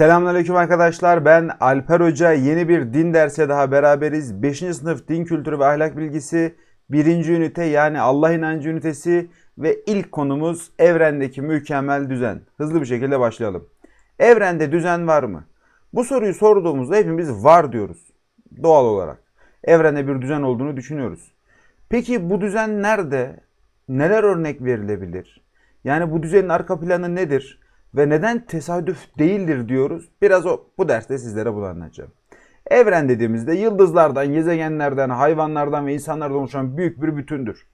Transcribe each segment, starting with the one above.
Selamünaleyküm arkadaşlar. Ben Alper Hoca. Yeni bir din dersi daha beraberiz. 5. sınıf din kültürü ve ahlak bilgisi 1. ünite yani Allah inancı ünitesi ve ilk konumuz evrendeki mükemmel düzen. Hızlı bir şekilde başlayalım. Evrende düzen var mı? Bu soruyu sorduğumuzda hepimiz var diyoruz. Doğal olarak. Evrende bir düzen olduğunu düşünüyoruz. Peki bu düzen nerede? Neler örnek verilebilir? Yani bu düzenin arka planı nedir? Ve neden tesadüf değildir diyoruz. Biraz o bu derste sizlere bunu anlatacağım. Evren dediğimizde yıldızlardan, gezegenlerden, hayvanlardan ve insanlardan oluşan büyük bir bütündür.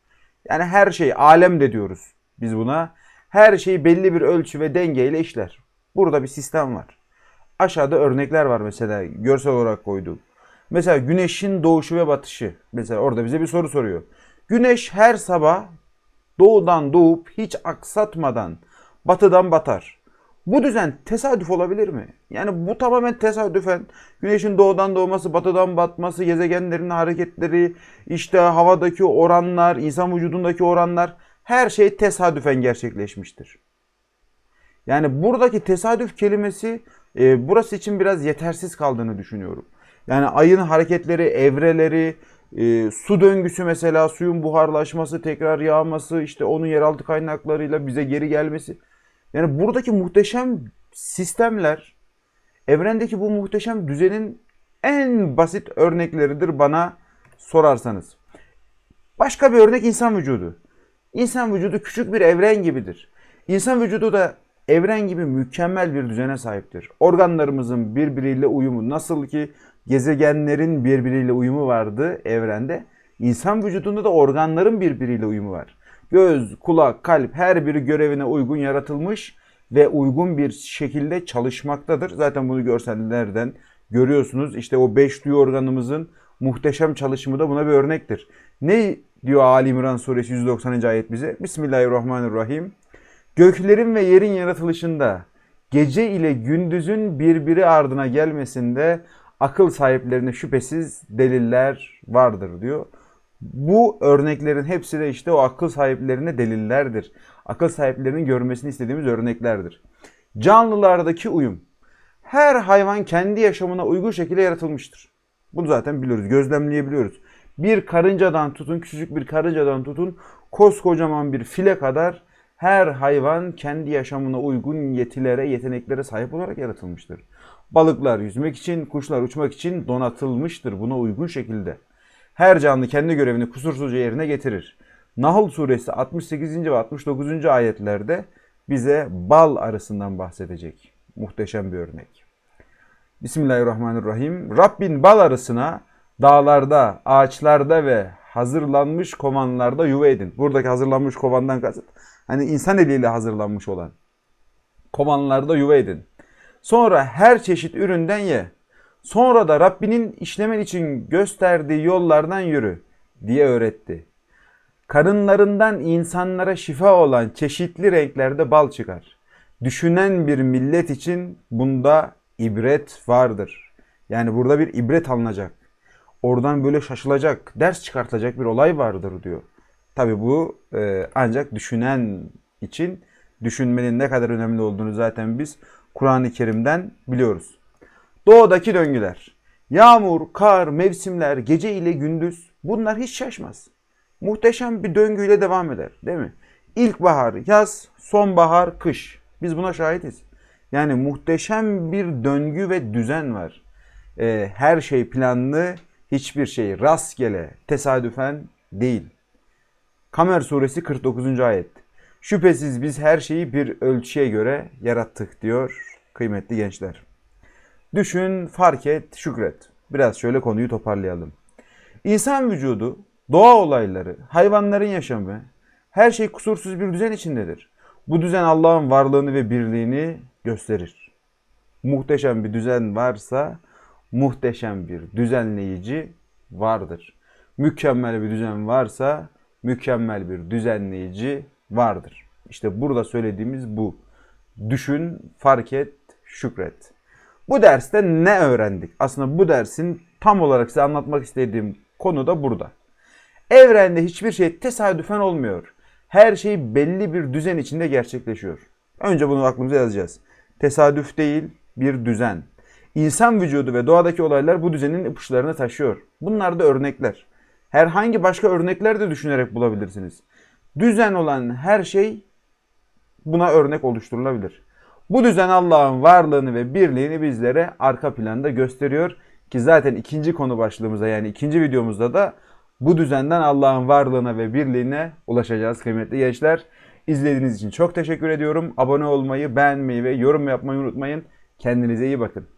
Yani her şey, alem de diyoruz biz buna. Her şey belli bir ölçü ve dengeyle işler. Burada bir sistem var. Aşağıda örnekler var mesela görsel olarak koyduğum. Mesela güneşin doğuşu ve batışı. Mesela orada bize bir soru soruyor. Güneş her sabah doğudan doğup hiç aksatmadan batıdan batar. Bu düzen tesadüf olabilir mi? Yani bu tamamen tesadüfen güneşin doğudan doğması, batıdan batması, gezegenlerin hareketleri, işte havadaki oranlar, insan vücudundaki oranlar her şey tesadüfen gerçekleşmiştir. Yani buradaki tesadüf kelimesi e, burası için biraz yetersiz kaldığını düşünüyorum. Yani ayın hareketleri, evreleri, e, su döngüsü mesela suyun buharlaşması, tekrar yağması, işte onun yeraltı kaynaklarıyla bize geri gelmesi. Yani buradaki muhteşem sistemler evrendeki bu muhteşem düzenin en basit örnekleridir bana sorarsanız. Başka bir örnek insan vücudu. İnsan vücudu küçük bir evren gibidir. İnsan vücudu da evren gibi mükemmel bir düzene sahiptir. Organlarımızın birbiriyle uyumu nasıl ki gezegenlerin birbiriyle uyumu vardı evrende. İnsan vücudunda da organların birbiriyle uyumu var. Göz, kulak, kalp her biri görevine uygun yaratılmış ve uygun bir şekilde çalışmaktadır. Zaten bunu görsellerden görüyorsunuz. İşte o beş duyu organımızın muhteşem çalışımı da buna bir örnektir. Ne diyor Ali İmran suresi 190. ayet bize? Bismillahirrahmanirrahim. Göklerin ve yerin yaratılışında gece ile gündüzün birbiri ardına gelmesinde akıl sahiplerine şüphesiz deliller vardır diyor. Bu örneklerin hepsi de işte o akıl sahiplerine delillerdir. Akıl sahiplerinin görmesini istediğimiz örneklerdir. Canlılardaki uyum. Her hayvan kendi yaşamına uygun şekilde yaratılmıştır. Bunu zaten biliyoruz, gözlemleyebiliyoruz. Bir karıncadan tutun, küçücük bir karıncadan tutun, koskocaman bir file kadar her hayvan kendi yaşamına uygun yetilere, yeteneklere sahip olarak yaratılmıştır. Balıklar yüzmek için, kuşlar uçmak için donatılmıştır buna uygun şekilde. Her canlı kendi görevini kusursuzca yerine getirir. Nahl suresi 68. ve 69. ayetlerde bize bal arısından bahsedecek. Muhteşem bir örnek. Bismillahirrahmanirrahim. Rabbin bal arısına dağlarda, ağaçlarda ve hazırlanmış kovanlarda yuva edin. Buradaki hazırlanmış kovandan kasıt hani insan eliyle hazırlanmış olan kovanlarda yuva edin. Sonra her çeşit üründen ye. Sonra da Rabbinin işlemen için gösterdiği yollardan yürü diye öğretti. Karınlarından insanlara şifa olan çeşitli renklerde bal çıkar. Düşünen bir millet için bunda ibret vardır. Yani burada bir ibret alınacak. Oradan böyle şaşılacak, ders çıkartacak bir olay vardır diyor. Tabi bu e, ancak düşünen için düşünmenin ne kadar önemli olduğunu zaten biz Kur'an-ı Kerim'den biliyoruz. Doğadaki döngüler. Yağmur, kar, mevsimler, gece ile gündüz bunlar hiç şaşmaz. Muhteşem bir döngüyle devam eder değil mi? İlkbahar, yaz, sonbahar, kış. Biz buna şahitiz. Yani muhteşem bir döngü ve düzen var. Ee, her şey planlı, hiçbir şey rastgele, tesadüfen değil. Kamer suresi 49. ayet. Şüphesiz biz her şeyi bir ölçüye göre yarattık diyor kıymetli gençler. Düşün, fark et, şükret. Biraz şöyle konuyu toparlayalım. İnsan vücudu, doğa olayları, hayvanların yaşamı, her şey kusursuz bir düzen içindedir. Bu düzen Allah'ın varlığını ve birliğini gösterir. Muhteşem bir düzen varsa muhteşem bir düzenleyici vardır. Mükemmel bir düzen varsa mükemmel bir düzenleyici vardır. İşte burada söylediğimiz bu. Düşün, fark et, şükret. Bu derste ne öğrendik? Aslında bu dersin tam olarak size anlatmak istediğim konu da burada. Evrende hiçbir şey tesadüfen olmuyor. Her şey belli bir düzen içinde gerçekleşiyor. Önce bunu aklımıza yazacağız. Tesadüf değil, bir düzen. İnsan vücudu ve doğadaki olaylar bu düzenin ipuçlarını taşıyor. Bunlar da örnekler. Herhangi başka örnekler de düşünerek bulabilirsiniz. Düzen olan her şey buna örnek oluşturulabilir. Bu düzen Allah'ın varlığını ve birliğini bizlere arka planda gösteriyor. Ki zaten ikinci konu başlığımıza yani ikinci videomuzda da bu düzenden Allah'ın varlığına ve birliğine ulaşacağız kıymetli gençler. İzlediğiniz için çok teşekkür ediyorum. Abone olmayı, beğenmeyi ve yorum yapmayı unutmayın. Kendinize iyi bakın.